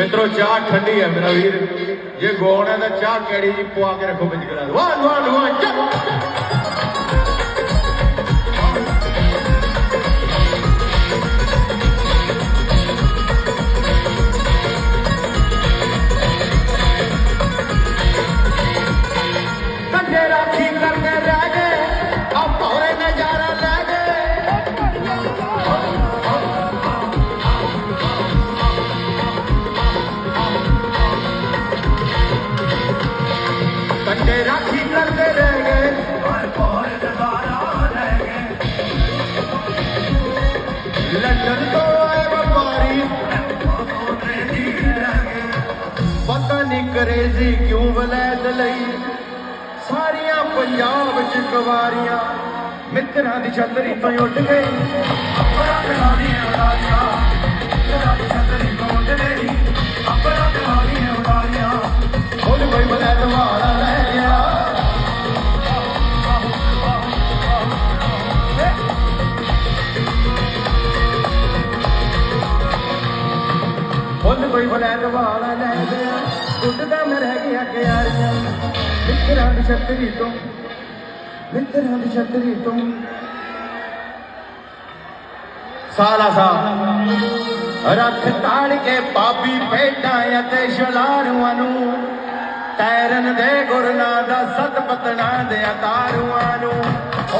ਮਿੱਤਰੋ, ਚਾਹ ਠੰਡੀ ਹੈ ਮੇਰਾ ਵੀਰ। ਜੇ ਗੋਣਾ ਦਾ ਚਾਹ ਕਿਹੜੀ ਜੀ ਪਵਾ ਕੇ ਰੱਖੋ ਵਿੱਚ ਗਲਾਸ ਵਾਹ ਵਾਹ ਵਾਹ ਚੱਲ ਲੰਡਨ ਤੋਂ ਆਏ ਵਪਾਰੀ। ਪਤਾ ਨਹੀਂ ਕਰੇਜ਼ੀ ਕਿਉਂ ਵਲੈਦ ਲਈ। ਸਾਰੀਆਂ ਪੰਜਾਬ ਚ ਗਵਾਰੀਆਂ ਮਿੱਤਰਾਂ ਦੀ ਛਤਰੀ ਤੋਂ ਉੱਡ ਗਈ। ਕੋਈ ਵਲੈਤ ਵਾਲਾ ਲੈ ਗਿਆ। ਉੱਡਦਾ ਮੈਂ ਰਹਿ ਗਿਆ ਕਿਆਰੀਆਂ। ਮਿੱਤਰਾਂ ਦੀ ਛਤਰੀ ਤੋਂ, ਮਿੱਤਰਾਂ ਦੀ ਛਤਰੀ ਤੋਂ। ਸਾਲਾ ਸਾ ਰੱਖ ਤਾੜ ਕੇ ਪਾਪੀ ਭੇਡਾਂ ਅਤੇ ਸ਼ਲਾਰੂਆਂ ਨੂੰ। ਤੈਰਨ ਦੇ ਗੁਰਨਾ ਦਾ ਸਤ ਪਤਨਾ ਦੇ ਅਤਾਰੂਆਂ ਨੂੰ।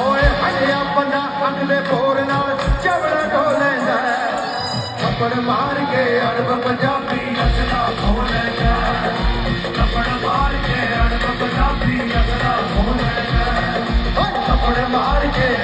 ਓਏ ਹੱਲਿਆ ਬੰਦਾ ਅਗਲੇ ਭੋਰ ਨਾਲ ਚਵੜਾ ਢੋਲੇਂਦਾ ਥੱਪੜ ਮਾਰ ਕੇ ਅਰਬ ਪੰਜਾਬ I'm a hurricane.